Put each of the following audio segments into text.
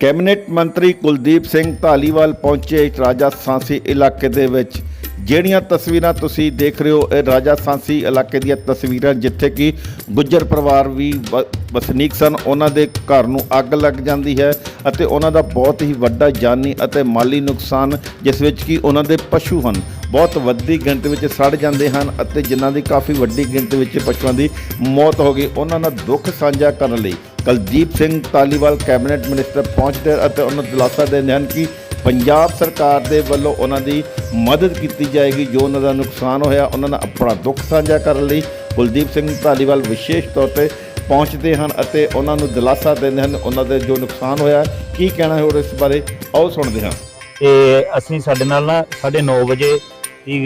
Cabinet ਮੰਤਰੀ ਕੁਲਦੀਪ ਸਿੰਘ ਧਾਲੀਵਾਲ ਪਹੁੰਚੇ ਰਾਜਾ ਸਾਂਸੀ ਇਲਾਕੇ ਦੇ ਵਿੱਚ। ਜਿਹੜੀਆਂ ਤਸਵੀਰਾਂ ਤੁਸੀਂ ਦੇਖ ਰਹੇ ਹੋ, ਇਹ ਰਾਜਾ ਸਾਂਸੀ ਇਲਾਕੇ ਦੀਆਂ ਤਸਵੀਰਾਂ, ਜਿੱਥੇ ਕਿ ਗੁੱਜਰ ਪਰਿਵਾਰ ਵੀ ਵ- ਵਸਨੀਕ ਸਨ। ਉਹਨਾਂ ਦੇ ਘਰ ਨੂੰ ਅੱਗ ਲੱਗ ਜਾਂਦੀ ਹੈ। ਅਤੇ ਉਹਨਾਂ ਦਾ ਬਹੁਤ ਹੀ ਵੱਡਾ ਜਾਨੀ ਅਤੇ ਮਾਲੀ ਨੁਕਸਾਨ, ਜਿਸ ਵਿੱਚ ਕਿ ਉਹਨਾਂ ਦੇ ਪਸ਼ੂ ਹਨ। ਬਹੁਤ ਵੱਡੀ ਗਿਣਤੀ ਵਿੱਚ ਸੜ ਜਾਂਦੇ ਹਨ ਅਤੇ ਜਿਨ੍ਹਾਂ ਦੀ ਕਾਫੀ ਵੱਡੀ ਗਿਣਤੀ ਵਿੱਚ ਪਸ਼ੂਆਂ ਦੀ ਮੌਤ ਹੋ ਗਈ, ਉਹਨਾਂ ਨਾਲ ਦੁੱਖ ਸਾਂਝਾ ਕਰਨ ਲਈ ਕੁਲਦੀਪ ਸਿੰਘ ਧਾਲੀਵਾਲ ਕੈਬਨਿਟ ਮਿਨਿਸਟਰ ਪਹੁੰਚਦੇ ਅਤੇ ਉਹਨਾਂ ਨੂੰ ਦਿਲਾਸਾ ਦਿੰਦੇ ਹਨ ਕਿ ਪੰਜਾਬ ਸਰਕਾਰ ਦੇ ਵੱਲੋਂ ਉਹਨਾਂ ਦੀ ਮਦਦ ਕੀਤੀ ਜਾਏਗੀ, ਜੋ ਉਹਨਾਂ ਦਾ ਨੁਕਸਾਨ ਹੋਇਆ, ਉਹਨਾਂ ਦਾ ਆਪਣਾ ਦੁੱਖ ਸਾਂਝਾ ਕਰਨ ਲਈ ਕੁਲਦੀਪ ਸਿੰਘ ਧਾਲੀਵਾਲ ਵਿਸ਼ੇਸ਼ ਤੌਰ ਤੇ ਪਹੁੰਚਦੇ ਹਨ ਅਤੇ ਉਹਨਾਂ ਨੂੰ ਦਿਲਾਸਾ ਦਿੰਦੇ ਹਨ। ਉਹਨਾਂ ਦੇ ਜੋ ਨੁਕਸਾਨ ਹੋਇਆ ਕੀ ਕਹਿਣਾ ਹੈ ਹੋਰ ਇਸ ਬਾਰੇ? ਆਓ ਸੁਣਦੇ ਹਾਂ। ਤੇ ਅਸੀਂ ਸਾਡੇ ਨਾਲ ਨਾ 9:30 ਵਜੇ ਦੀ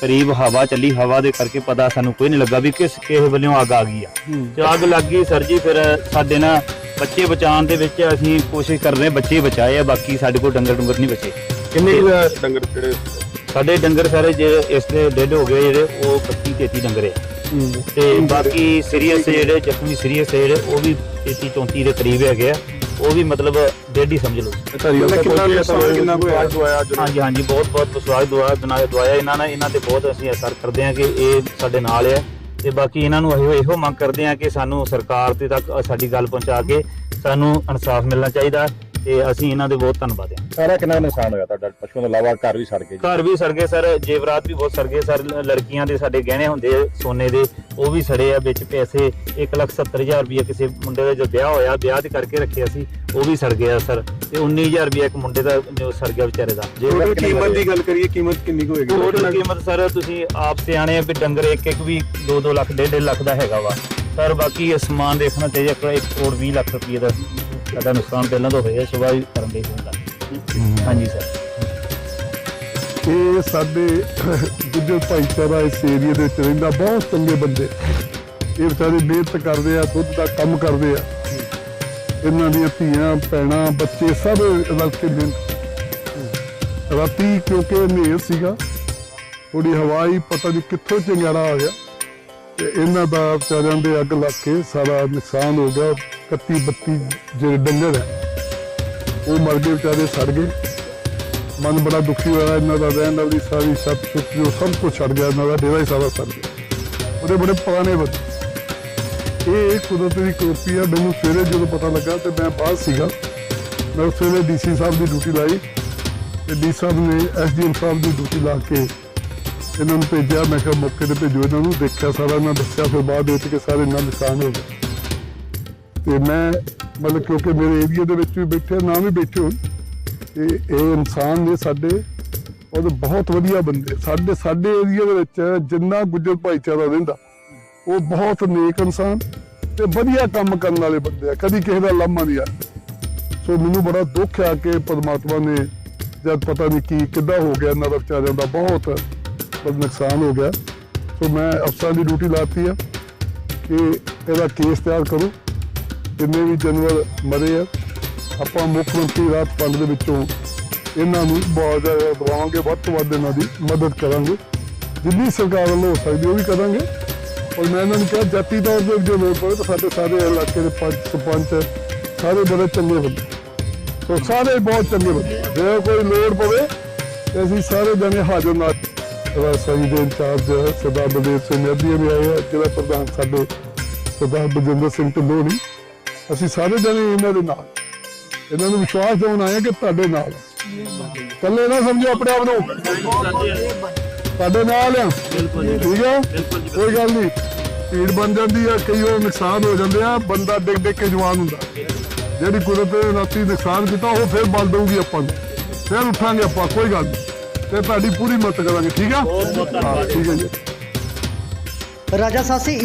ਕਰੀਬ ਹਵਾ ਚੱਲੀ। ਹਵਾ ਦੇ ਕਰਕੇ ਪਤਾ ਸਾਨੂੰ ਕੋਈ ਨਹੀਂ ਲੱਗਾ ਵੀ ਕਿਸ ਕਿਸੇ ਵੱਲੋਂ ਅੱਗ ਆ ਗਈ ਆ। ਤੇ ਅੱਗ ਲੱਗ ਗਈ ਸਰ ਜੀ ਫਿਰ ਸਾਡੇ ਨਾ ਬੱਚੇ ਬਚਾਉਣ ਦੇ ਵਿੱਚ ਅਸੀਂ ਕੋਸ਼ਿਸ਼ ਕਰ ਰਹੇ ਬੱਚੇ ਬਚਾਏ ਆ ਬਾਕੀ ਸਾਡੇ ਕੋਲ ਡੰਗਰ ਡੰਗਰ ਨਹੀਂ ਬਚੇ। ਕਿੰਨੇ ਡੰਗਰ ਜਿਹੜੇ ਸਾਡੇ ਡੰਗਰ ਸਾਰੇ ਜਿਹੜੇ ਇਸ ਦੇ ਡੈਡ ਹੋ ਗਏ ਜਿਹੜੇ ਉਹ 32 33 ਡੰਗਰ ਆ। ਤੇ ਬਾਕੀ ਸੀਰੀਅਸ ਜਿਹੜੇ ਜ਼ਖਮੀ ਸੀਰੀਅਸ ਜਿਹੜੇ ਉਹ ਵੀ 33 34 ਦੇ ਕਰੀਬ ਹੈਗੇ ਆ। ਉਹ ਵੀ ਮਤਲਬ ਡੈਡ ਹੀ ਸਮਝ ਲਓ। ਮਤਲਬ ਕਿੰਨਾ ਕਿੰਨਾ? ਦਵਾਇਆ ਹਾਂਜੀ ਹਾਂਜੀ ਬਹੁਤ ਬਹੁਤ ਵਿਸ਼ਵਾਸ ਦੁਆ ਬਣਾ ਦਵਾਇਆ ਇਹਨਾਂ ਨੇ। ਇਹਨਾਂ ਤੇ ਬਹੁਤ ਅਸੀਂ ਅਸਰ ਕਰਦੇ ਹਾਂ ਕਿ ਇਹ ਸਾਡੇ ਨਾਲ ਹੈ ਤੇ ਬਾਕੀ ਇਹਨਾਂ ਨੂੰ ਇਹੋ ਇਹੋ ਮੰਗ ਕਰਦੇ ਹਾਂ ਕਿ ਸਾਨੂੰ ਸਰਕਾਰ ਤੇ ਤੱਕ ਸਾਡੀ ਗੱਲ ਪਹੁੰਚਾ ਕੇ ਸਾਨੂੰ ਇਨਸਾਫ ਮਿਲਣਾ ਚਾਹੀਦਾ। ਤੇ ਅਸੀਂ ਇਹਨਾਂ ਦੇ ਬਹੁਤ ਧੰਨਵਾਦ ਹਾਂ। ਸਾਰਾ ਕਿੰਨਾ ਨੁਕਸਾਨ ਹੋਇਆ ਤੁਹਾਡਾ? ਪਸ਼ੂਆਂ ਤੋਂ ਇਲਾਵਾ ਘਰ ਵੀ ਸੜ ਗਏ ਜੀ। ਘਰ ਵੀ ਸੜ ਗਏ ਸਰ ਜੇਵਰਾਤ ਵੀ ਬਹੁਤ ਸੜ ਗਏ ਸਰ ਲੜਕੀਆਂ ਦੇ ਸਾਡੇ ਗਹਿਣੇ ਹੁੰਦੇ ਸੋਨੇ ਦੇ ਉਹ ਵੀ ਸੜੇ ਆ ਵਿੱਚ ਪੈਸੇ 170000 ਰੁਪਏ ਕਿਸੇ ਮੁੰਡੇ ਦਾ ਜੋ ਵਿਆਹ ਹੋਇਆ ਵਿਆਹ ਦੇ ਕਰਕੇ ਰੱਖਿਆ ਸੀ ਉਹ ਵੀ ਸੜ ਗਿਆ ਸਰ। ਤੇ 19000 ਰੁਪਏ ਇੱਕ ਮੁੰਡੇ ਦਾ ਜੋ ਸੜ ਗਿਆ ਵਿਚਾਰੇ ਦਾ। ਟੋਟਲ ਕੀਮਤ ਦੀ ਗੱਲ ਕਰੀਏ ਕੀਮਤ ਕਿੰਨੀ ਕੁ ਹੋਏਗੀ? ਟੋਟਲ ਕੀਮਤ ਸਰ ਤੁਸੀਂ ਆਪ ਸਿਆਣੇ ਆ ਵੀ ਡੰਗਰ ਇੱਕ ਇੱਕ ਵੀ 2-2 ਲੱਖ 1.5 ਲੱਖ ਦਾ ਹੈਗਾ ਵਾ। ਸਰ ਬਾਕੀ ਸਮਾਨ ਦੇਖਣਾ ਚਾਹੀਦਾ ਇੱਕ 1 ਕਰੋੜ 20 ਲੱਖ ਰੁਪਏ ਦਾ। ਸਾਡਾ ਨੁਕਸਾਨ ਪਹਿਲਾਂ ਤੋਂ ਹੋਇਆ ਸੁਬਾਹ ਵੀ ਕਰਨ ਦੇ ਹੁੰਦਾ। ਹਾਂਜੀ, ਸਰ। ਇਹ ਸਾਡੇ ਗੁੱਜਰ ਭਾਈਚਾਰਾ ਇਸ ਏਰੀਆ ਦੇ ਵਿੱਚ ਰਹਿੰਦਾ, ਬਹੁਤ ਚੰਗੇ ਬੰਦੇ। ਇਹ ਵਿਚਾਰੇ ਮਿਹਨਤ ਕਰਦੇ ਆ, ਦੁੱਧ ਦਾ ਕੰਮ ਕਰਦੇ ਆ। ਇਹਨਾਂ ਦੀਆਂ ਧੀਆਂ, ਭੈਣਾਂ, ਬੱਚੇ, ਸਭ ਰਲ ਕੇ ਮਿਹਨਤ ਰਾਤੀ ਕਿਉਂਕਿ ਹਨੇਰ ਸੀਗਾ ਥੋੜੀ ਹੀ ਪਤਾ ਨਹੀਂ ਕਿੱਥੋਂ ਚੰਗਾਰਾ ਆ ਗਿਆ। ਤੇ ਇਹਨਾਂ ਦਾ ਵਿਚਾਰਿਆਂ ਦੇ ਅੱਗ ਲੱਗ ਕੇ ਸਾਰਾ ਨੁਕਸਾਨ ਹੋ ਗਿਆ। 31 32 ਜਿਹੜੇ ਡੰਗਰ ਹੈ ਉਹ ਮਰ ਗਏ, ਵਿਚਾਰੇ ਸੜ ਗਏ। ਮਨ ਬੜਾ ਦੁਖੀ ਹੋਇਆ, ਇਹਨਾਂ ਦਾ ਰਹਿਣ ਵਾਲੀ ਸਾਰੀ ਛੱਤ ਛੁੱਟ ਜੋ ਸਭ ਕੁਝ ਛੱਡ ਗਿਆ, ਇਹਨਾਂ ਦਾ ਡੇਰਾ ਹੀ ਸਾਰਾ ਸੜ ਗਿਆ। ਉਹਦੇ ਬੜੇ ਪੁਰਾਣੇ ਬੰਦੇ। ਇਹ ਕੁਦਰਤ ਦੀ ਕਰੋਪੀ ਆ, ਮੈਨੂੰ ਸਵੇਰੇ ਜਦੋਂ ਪਤਾ ਲੱਗਾ ਤੇ ਮੈਂ ਬਾਹਰ ਸੀਗਾ, ਮੈਂ ਉਸ ਵੇਲੇ ਡੀਸੀ ਸਾਹਿਬ ਦੀ ਡਿਊਟੀ ਲਾਈ ਤੇ ਡੀ ਸਾਹਿਬ ਨੇ ਐਸਡੀਐਮ ਸਾਹਿਬ ਦੀ ਡਿਊਟੀ ਲਾ ਕੇ ਇਹਨਾਂ ਨੂੰ ਭੇਜਿਆ। ਮੈਂ ਕਿਹਾ ਮੌਕੇ ਤੇ ਭੇਜੋ, ਇਹਨਾਂ ਨੂੰ ਦੇਖਿਆ, ਸਾਰਾ ਇਹਨਾਂ ਦੱਸਿਆ, ਫਿਰ ਬਾਅਦ ਵਿੱਚ ਕਿ ਸਾਰੇ ਇਹਨਾਂ ਨੁਕਸਾਨ ਹੋ ਗਿਆ ਤੇ ਮੈਂ ਮਤਲਬ ਕਿਉਂਕਿ ਮੇਰੇ ਏਰੀਆ ਦੇ ਵਿੱਚ ਵੀ ਬੈਠੇ ਨਾ ਵੀ ਬੈਠੇ ਹੋਣ, ਤੇ ਇਹ ਇਨਸਾਨ ਨੇ ਸਾਡੇ ਉਹਦੇ ਬਹੁਤ ਵਧੀਆ ਬੰਦੇ, ਸਾਡੇ ਸਾਡੇ ਏਰੀਆ ਦੇ ਵਿੱਚ ਜਿੰਨਾ ਗੁੱਜਰ ਭਾਈਚਾਰਾ ਰਹਿੰਦਾ, ਉਹ ਬਹੁਤ ਨੇਕ ਇਨਸਾਨ ਤੇ ਵਧੀਆ ਕੰਮ ਕਰਨ ਵਾਲੇ ਬੰਦੇ ਆ, ਕਦੀ ਕਿਸੇ ਦਾ ਲਾਮਾ ਨਹੀਂ ਆ। ਸੋ ਮੈਨੂੰ ਬੜਾ ਦੁੱਖ ਆ ਕਿ ਪਰਮਾਤਮਾ ਨੇ ਜਦ ਪਤਾ ਨਹੀਂ ਕੀ, ਕਿੱਦਾਂ ਹੋ ਗਿਆ ਇਹਨਾਂ ਦਾ ਵਿਚਾਰਿਆਂ ਦਾ, ਬਹੁਤ ਨੁਕਸਾਨ ਹੋ ਗਿਆ। ਸੋ ਮੈਂ ਅਫਸਰਾਂ ਦੀ ਡਿਊਟੀ ਲਾਤੀ ਆ ਕਿ ਇਹਦਾ ਕੇਸ ਤਿਆਰ ਕਰੋ। ਜਿੰਨੇ ਵੀ ਜਾਨਵਰ ਮਰੇ ਆ, ਆਪਾਂ ਮੁੱਖ ਮੰਤਰੀ ਰਾਹਤ ਫੰਡ ਦੇ ਵਿੱਚੋਂ ਇਹਨਾਂ ਨੂੰ ਮੁਆਵਜ਼ਾ ਦਵਾਵਾਂਗੇ, ਵੱਧ ਤੋਂ ਵੱਧ ਇਹਨਾਂ ਦੀ ਮਦਦ ਕਰਾਂਗੇ। ਜਿੰਨੀ ਸਰਕਾਰ ਵੱਲੋਂ ਹੋ ਸਕਦੀ ਉਹ ਵੀ ਕਰਾਂਗੇ। ਔਰ ਮੈਂ ਇਹਨਾਂ ਨੂੰ ਕਿਹਾ, ਜਾਤੀ ਤੌਰ ਤੇ ਜੋ ਲੋੜ ਪਵੇ ਤਾਂ ਸਾਡੇ ਸਾਰੇ ਇਲਾਕੇ ਦੇ ਪੰਚ, ਸਰਪੰਚ ਸਾਰੇ ਬੜੇ ਚੰਗੇ ਬੰਦੇ। ਸੋ ਸਾਰੇ ਬਹੁਤ ਚੰਗੇ ਬੰਦੇ ਜੇ ਕੋਈ ਲੋੜ ਪਵੇ ਤੇ ਅਸੀਂ ਸਾਰੇ ਜਣੇ ਹਾਜ਼ਰ ਨਾਲ ਰਸਾਈ ਦੇ ਇੰਚਾਰਜ ਸਰਦਾਰ ਬਲਦੇਵ ਸਿੰਘ ਨਦੀ ਵੀ ਆਏ ਆ ਜ਼ਿਲ੍ਹਾ ਪ੍ਰਧਾਨ ਸਾਡੇ ਸਰਦਾਰ ਬਜਿੰਦਰ ਸਿੰਘ ਢਿੱਲੋਂ ਅਸੀਂ ਸਾਰੇ ਜਣੇ ਇਹਨਾਂ ਦੇ ਨਾਲ। ਇਹਨਾਂ ਨੂੰ ਵਿਸ਼ਵਾਸ ਦਿਵਾਉਣ ਆਏ ਹਾਂ ਕਿ ਤੁਹਾਡੇ ਨਾਲ ਆ। ਇਕੱਲੇ ਨਾ ਸਮਝੋ ਆਪਣੇ ਆਪ ਨੂੰ। ਤੁਹਾਡੇ ਨਾਲ ਆ। ਠੀਕ ਹੈ ਕੋਈ ਗੱਲ ਨਹੀਂ। ਭੀੜ ਬਣ ਜਾਂਦੀ ਆ ਕਈ ਵਾਰ ਨੁਕਸਾਨ ਹੋ ਜਾਂਦੇ ਆ। ਬੰਦਾ ਡਿੱਗ ਡਿੱਗ ਕੇ ਜਵਾਨ ਹੁੰਦਾ। ਜਿਹੜੀ ਕੁਦਰਤ ਨੇ ਰਾਤੀ ਨੁਕਸਾਨ ਕੀਤਾ ਉਹ ਫਿਰ ਬਲ ਦਊਗੀ ਆਪਾਂ ਨੂੰ। ਫਿਰ ਉੱਠਾਂਗੇ ਆਪਾਂ ਕੋਈ ਗੱਲ ਨਹੀਂ। ਤੇ ਤੁਹਾਡੀ ਪੂਰੀ ਮਦਦ ਕਰਾਂਗੇ ਠੀਕ ਆ? ਹਾਂ, ਠੀਕ ਹੈ ਜੀ। ਰਾਜਾ ਸਾਸੀ